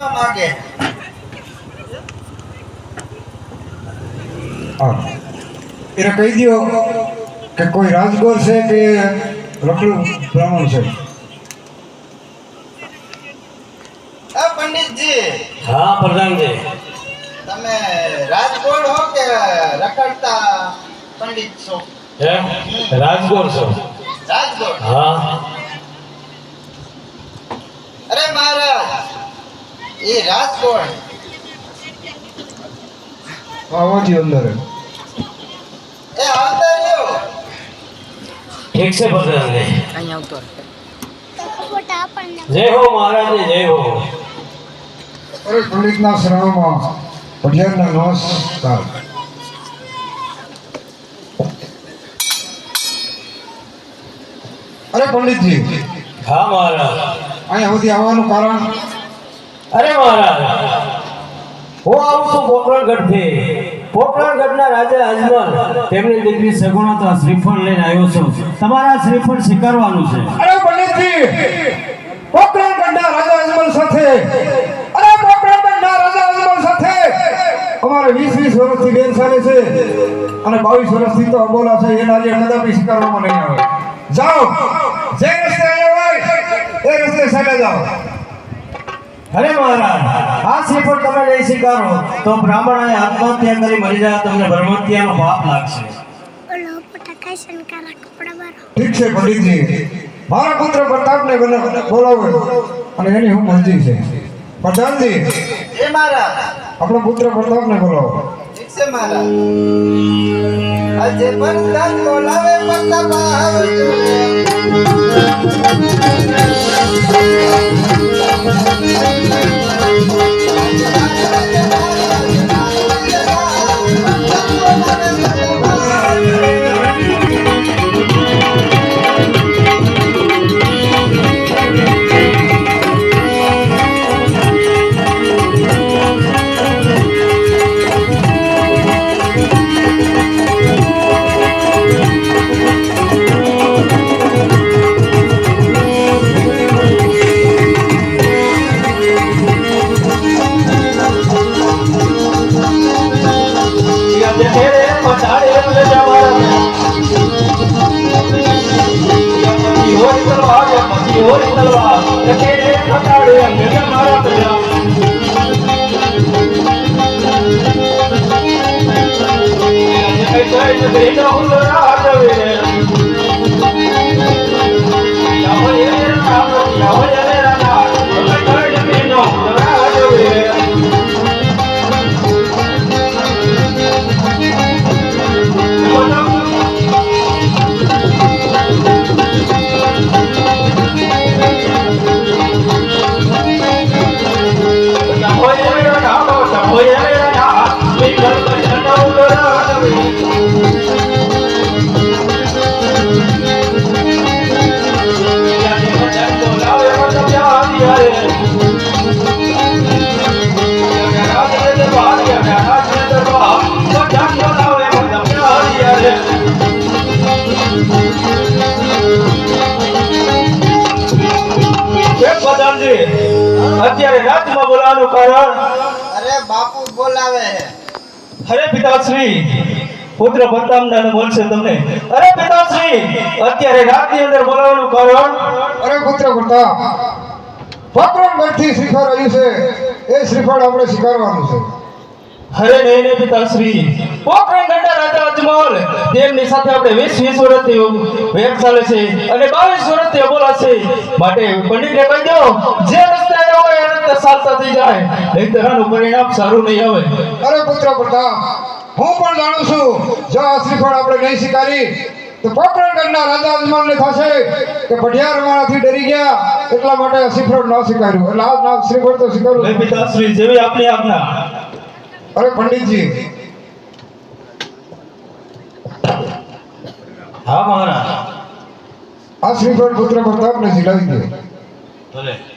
માગે એને કહી દો કે કોઈ રાજગોર છે કે રખડું બ્રાહ્મણ છે? આ પંડિતજી. હા પ્રધાનજી. તમે રાજકોટ હો કે રખડતા પંડિત છો? હે? રાજગોર છો. રાજગોર. હા અરે મહારાજ એ રાજકોટ આવાજી અંદર. એ અંદર રહ્યો. ઠીક છે આવતો જય હો મહારાજજી જય હો. અરે પંડિતના શ્રવણમાં પઢિયારના નમસ્કાર અરે પંડિતજી. હા મહારાજ. અહીંયા સુધી આવવાનું કારણ? અરે મહારાજ, હું આવું છું પોકરણગઢથી. પોકરણગઢના રાજા અજમલ, તેમની દીકરી સગુણતા શ્રીફળ લઈને આવ્યો છું. તમારા શ્રીફળ સ્વીકારવાનું છે. અરે પંડિતજી પોકરણ ગંડા રાજા અજમલ સાથે, અરે પોકરણ ગંડા રાજા અજમલ સાથે. અમારે વીસ વીસ વર્ષથી બેન ચાલે છે અને બાવીસ વર્ષથી તો અબોલા છે, એના જે કદાપી સ્વીકારવામાં નહીં આવે. જાઓ, જે રસ્તે આવ્યા હોય, એ રસ્તે ચાલે જાઓ. અરે મહારાજ આ શ્રીફળ તમે નહીં સ્વીકારો તો બ્રાહ્મણ આત્મહત્યા કરી મરી જાય તમને બ્રહ્મત્યાનો પાપ લાગશે. ઠીક છે પંડિતજી. મારા પુત્ર પ્રતાપને બોલાવો. અને એની હું મરજી છે. પ્રધાનજી એ મારા આપણો પુત્ર પ્રતાપને બોલાવો. ઠીક છે મારા આજે પ્રતાપ બોલાવે પ્રતાપ ઓરી તલવાર પછી ઓરી તલવાર કે ખટાડે અંગે મારા તજા જય જય જય હુલ્લો આવજો અત્યારે રાજમાં બોલાવાનું કારણ? અરે બાપુ બોલાવે અરે પિતાશ્રી પુત્ર પ્રતાપના બોલશે તમને. અરે પિતાશ્રી અત્યારે રાજની અંદર બોલાવાનું કારણ? અરે પુત્ર ભરતા પત્રમ ગઢથી શ્રીફળ આવ્યું છે. એ શ્રીફળ આપણે સ્વીકારવાનું છે. અરે નહીં નહીં પિતાશ્રી પોખરણ ગંડા રાજા અજમલ. તેમની સાથે આપણે વીસ વીસ વર્ષથી વેર ચાલે છે અને બાવીસ વર્ષથી અબોલા છે. માટે પંડિતને કહી દો જે રસ્તે આવ્યો હોય એ રસ્તે ચાલતા થઈ જાય નહીંતર આનું પરિણામ સારું નહીં આવે. અરે પુત્ર પ્રતાપ હું પણ જાણું છું જો આ શ્રીફળ આપણે નહીં સ્વીકારી તો પોકરણગઢના રાજા અજમલને થશે કે પઢિયાર મારાથી ડરી ગયા એટલા માટે આ શ્રીફળ ન સ્વીકાર્યું. એટલે આ ના શ્રીફળ તો નહીં પિતાશ્રી જેવી આપની આજ્ઞા. અરે પંડિતજી. હા મહારાજ. આ શ્રીફળ પુત્ર પ્રતાપને જીલાવી દે. ભલે.